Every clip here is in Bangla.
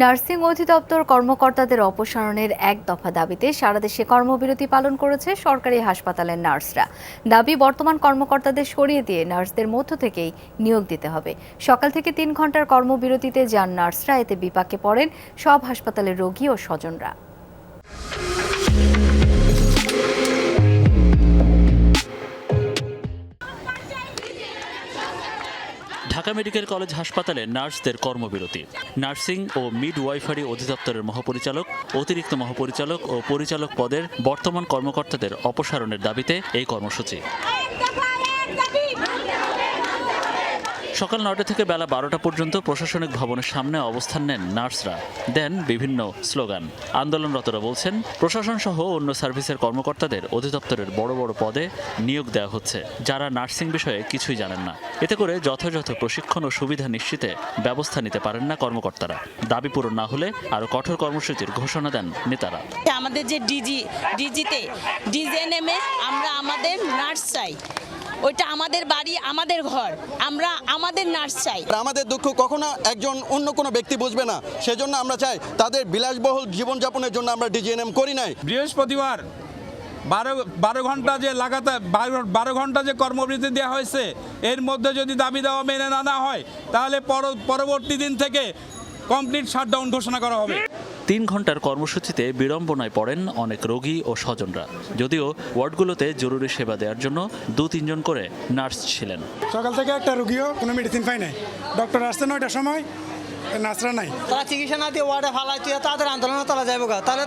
নার্সিং অধিদপ্তর কর্মকর্তাদের অপসারণের এক দফা দাবিতে সারা দেশে কর্মবিরতি পালন করেছে সরকারি হাসপাতালের নার্সরা। দাবি, বর্তমান কর্মকর্তাদের সরিয়ে দিয়ে নার্সদের মধ্য থেকেই নিয়োগ দিতে হবে। সকাল থেকে তিন ঘণ্টার কর্মবিরতিতে যান নার্সরা, এতে বিপাকে পড়েন সব হাসপাতালের রোগী ও স্বজনরা। ঢাকা মেডিকেল কলেজ হাসপাতালে নার্সদের কর্মবিরতি। নার্সিং ও মিড ওয়াইফারি অধিদপ্তরের মহাপরিচালক, অতিরিক্ত মহাপরিচালক ও পরিচালক পদের বর্তমান কর্মকর্তাদের অপসারণের দাবিতে এই কর্মসূচি। সকাল নয়টা থেকে বেলা বারোটা পর্যন্ত প্রশাসনিক ভবনের সামনে অবস্থান নেন নার্সরা। দেন বিভিন্ন স্লোগান। আন্দোলনরতরা বলছেন, প্রশাসন সহ অন্য সার্ভিসের কর্মকর্তাদের অধিদপ্তরের বড় বড় পদে নিয়োগ দেওয়া হচ্ছে। যারা নার্সিং বিষয়ে কিছুই জানেন না। এতে করে যথাযথ প্রশিক্ষণ ও সুবিধা নিশ্চিতে ব্যবস্থা নিতে পারেন না কর্মকর্তারা। দাবি পূরণ না হলে আরও কঠোর কর্মসূচির ঘোষণা দেন নেতারা। আমাদের যে ডিজি, ডিজিতে, ডিজিএনএমে আমরা আমাদের নার্স চাই। ওইটা আমাদের বাড়ি আমাদের ঘর। আমরা আমাদের নার্স চাই। আমাদের দুঃখ কখনো একজন অন্য কোনো ব্যক্তি বুঝবে না। সেজন্য আমরা চাই তাদের বিলাসবহুল জীবনযাপনের জন্য আমরা ডিজিএনএম করি নাই। বৃহস্পতিবার বারো বারো ঘণ্টা যে লাগাতার বারো বারো ঘণ্টা যে কর্মবিরতি দেওয়া হয়েছে এর মধ্যে যদি দাবি দেওয়া মেনে না নেওয়া হয় তাহলে পর- পরবর্তী দিন থেকে কমপ্লিট শাটডাউন ঘোষণা করা হবে। তিন ঘণ্টার কর্মসূচিতে বিড়ম্বনায় পড়েন অনেক রোগী ও স্বজনরা। যদিও ওয়ার্ডগুলোতে জরুরি সেবা দেওয়ার জন্য দু তিনজন করে নার্স ছিলেন। সকাল থেকে একটা রোগীও কোনো মেডিসিন পাই নাই। ডক্টর আসতে নয়টার সময় নার্সরা নাই? তারা চিকিৎসা না দিয়ে ওয়ার্ডে ফালাই তুই তাদের আন্দোলনে তারা যাব গা। তাহলে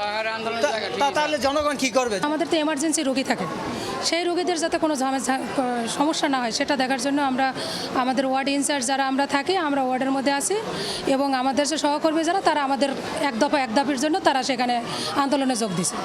তাহলে জনগণ কি করবে? আমাদের তো এমার্জেন্সি রোগী থাকে। সেই রোগীদের যাতে কোনো সমস্যা না হয় সেটা দেখার জন্য আমরা আমাদের ওয়ার্ড ইনচার্জ যারা আমরা থাকি আমরা ওয়ার্ডের মধ্যে আছি। এবং আমাদের যে সহকর্মী যারা তারা আমাদের এক দফা এক দাবির জন্য তারা সেখানে আন্দোলনে যোগ দিছে।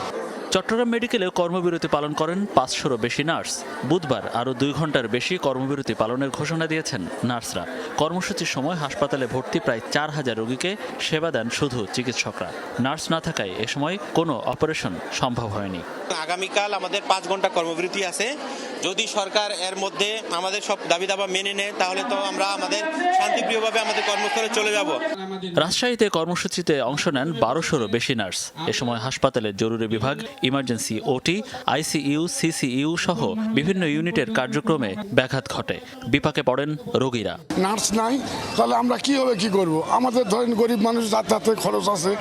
চট্টগ্রাম মেডিকেলে কর্মবিরতি পালন করেন পাঁচশোরও বেশি নার্স। বুধবার আরও দুই ঘণ্টার বেশি কর্মবিরতি পালনের ঘোষণা দিয়েছেন নার্সরা। কর্মসূচির সময় হাসপাতালে ভর্তি প্রায় চার হাজার রোগীকে সেবা দেন শুধু চিকিৎসকরা। নার্স না থাকায় এ সময় কোনো অপারেশন সম্ভব হয়নি। আগামীকাল আমাদের পাঁচ ঘণ্টা কর্মবিরতি আছে। যদি সরকার এর মধ্যে আমাদের সব দাবি দাবা মেনে নেয় তাহলে তো আমরা আমাদের শান্তিপ্রিয়ভাবে আমাদের কর্মস্থলে চলে যাব। রাজশাহীতে কর্মসূচিতে অংশ নেন বারোশোরও বেশি নার্স। এ সময় হাসপাতালের জরুরি বিভাগ ইমার্জেন্সি ওটি আইসিইউ সিসিইউ সহ বিভিন্ন ইউনিটের কার্যক্রমে ব্যাঘাত ঘটে। বিপাকে পড়েন রোগীরা। নার্স নাই তাহলে আমরা কীভাবে কি করব? আমাদের ধরেন গরিব মানুষ যাতায়াতের খরচ আছে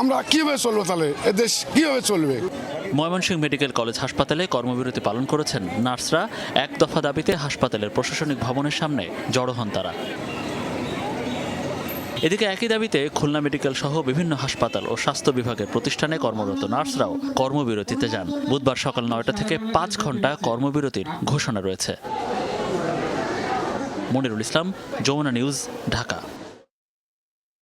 আমরা কীভাবে চলবো তাহলে? এ দেশ কীভাবে চলবে? ময়মনসিংহ মেডিকেল কলেজ হাসপাতালে কর্মবিরতি পালন করেছেন নার্সরা। এক দফা দাবিতে হাসপাতালের প্রশাসনিক ভবনের সামনে জড়ো হন তারা। এদিকে একই দাবিতে খুলনা মেডিকেল সহ বিভিন্ন হাসপাতাল ও স্বাস্থ্য বিভাগের প্রতিষ্ঠানে কর্মরত নার্সরাও কর্মবিরতিতে যান। বুধবার সকাল নয়টা থেকে পাঁচ ঘণ্টা কর্মবিরতির ঘোষণা রয়েছে। মনিরুল ইসলাম, যমুনা নিউজ, ঢাকা।